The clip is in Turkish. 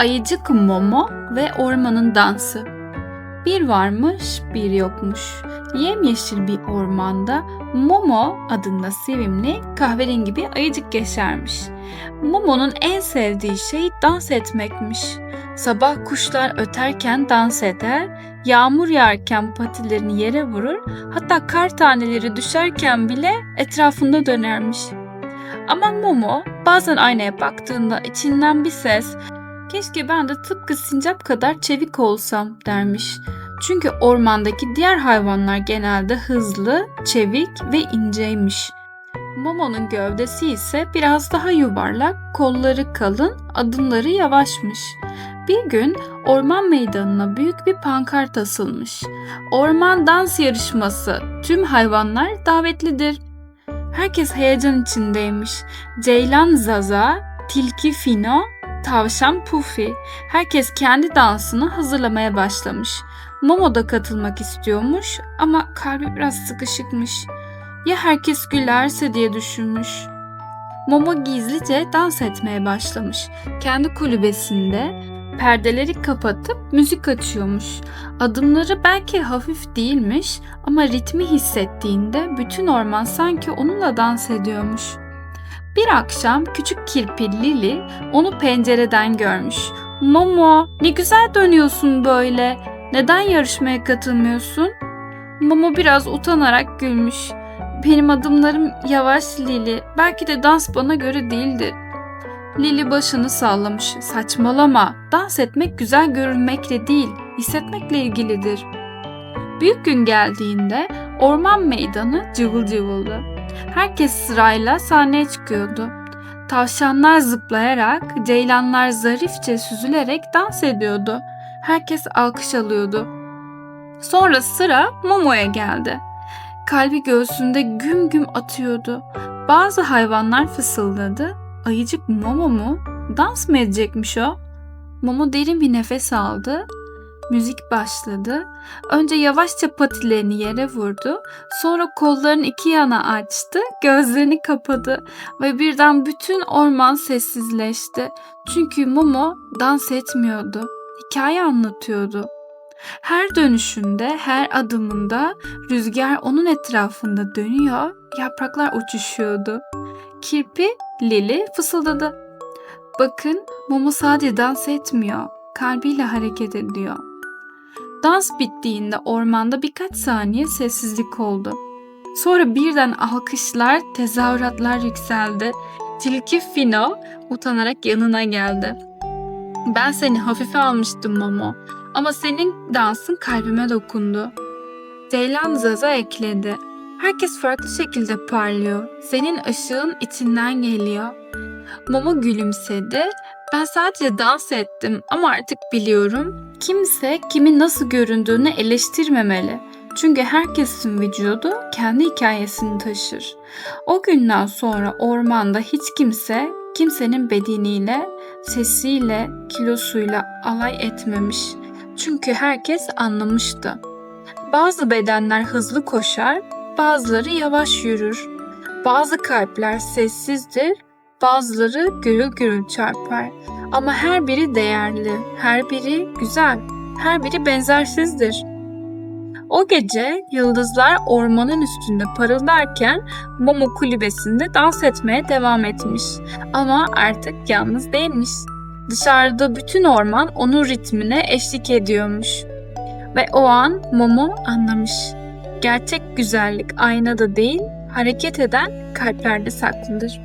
Ayıcık Momo ve Ormanın Dansı Bir varmış bir yokmuş. Yemyeşil bir ormanda Momo adında sevimli kahverengi bir ayıcık yaşarmış. Momo'nun en sevdiği şey dans etmekmiş. Sabah kuşlar öterken dans eder, yağmur yağarken patilerini yere vurur, hatta kar taneleri düşerken bile etrafında dönermiş. Ama Momo bazen aynaya baktığında içinden bir ses Keşke ben de tıpkı sincap kadar çevik olsam dermiş. Çünkü ormandaki diğer hayvanlar genelde hızlı, çevik ve inceymiş. Momo'nun gövdesi ise biraz daha yuvarlak, kolları kalın, adımları yavaşmış. Bir gün orman meydanına büyük bir pankart asılmış. Orman dans yarışması. Tüm hayvanlar davetlidir. Herkes heyecan içindeymiş. Ceylan Zaza, Tilki Fino, Tavşan Puffy. Herkes kendi dansını hazırlamaya başlamış. Momo da katılmak istiyormuş ama kalbi biraz sıkışıkmış. Ya herkes gülerse diye düşünmüş. Momo gizlice dans etmeye başlamış. Kendi kulübesinde perdeleri kapatıp müzik açıyormuş. Adımları belki hafif değilmiş ama ritmi hissettiğinde bütün orman sanki onunla dans ediyormuş. Bir akşam küçük kirpi Lili onu pencereden görmüş. Momo ne güzel dönüyorsun böyle. Neden yarışmaya katılmıyorsun? Momo biraz utanarak gülmüş. Benim adımlarım yavaş Lili. Belki de dans bana göre değildir. Lili başını sallamış. Saçmalama. Dans etmek güzel görünmekle değil, hissetmekle ilgilidir. Büyük gün geldiğinde orman meydanı cıvıl cıvıldı. Herkes sırayla sahneye çıkıyordu. Tavşanlar zıplayarak, ceylanlar zarifçe süzülerek dans ediyordu. Herkes alkış alıyordu. Sonra sıra Momo'ya geldi. Kalbi göğsünde güm güm atıyordu. Bazı hayvanlar fısıldadı. Ayıcık Momo mu? Dans mı edecekmiş o? Momo derin bir nefes aldı. Müzik başladı. Önce yavaşça patilerini yere vurdu. Sonra kollarını iki yana açtı, gözlerini kapadı ve birden bütün orman sessizleşti. Çünkü Momo dans etmiyordu. Hikaye anlatıyordu. Her dönüşünde, her adımında rüzgar onun etrafında dönüyor, yapraklar uçuşuyordu. Kirpi Lili fısıldadı. Bakın Momo sadece dans etmiyor, kalbiyle hareket ediyor. Dans bittiğinde ormanda birkaç saniye sessizlik oldu. Sonra birden alkışlar, tezahüratlar yükseldi. Tilki Fino utanarak yanına geldi. Ben seni hafife almıştım Momo ama senin dansın kalbime dokundu. Ceylan Zaza ekledi. Herkes farklı şekilde parlıyor. Senin ışığın içinden geliyor. Momo gülümsedi. Ben sadece dans ettim ama artık biliyorum. Kimse kimin nasıl göründüğünü eleştirmemeli. Çünkü herkesin vücudu kendi hikayesini taşır. O günden sonra ormanda hiç kimse kimsenin bedeniyle, sesiyle, kilosuyla alay etmemiş. Çünkü herkes anlamıştı. Bazı bedenler hızlı koşar, bazıları yavaş yürür. Bazı kalpler sessizdir, bazıları gürül gürül çarpar. Ama her biri değerli, her biri güzel, her biri benzersizdir. O gece yıldızlar ormanın üstünde parıldarken Momo kulübesinde dans etmeye devam etmiş. Ama artık yalnız değilmiş. Dışarıda bütün orman onun ritmine eşlik ediyormuş. Ve o an Momo anlamış. Gerçek güzellik aynada değil, hareket eden kalplerde saklıdır.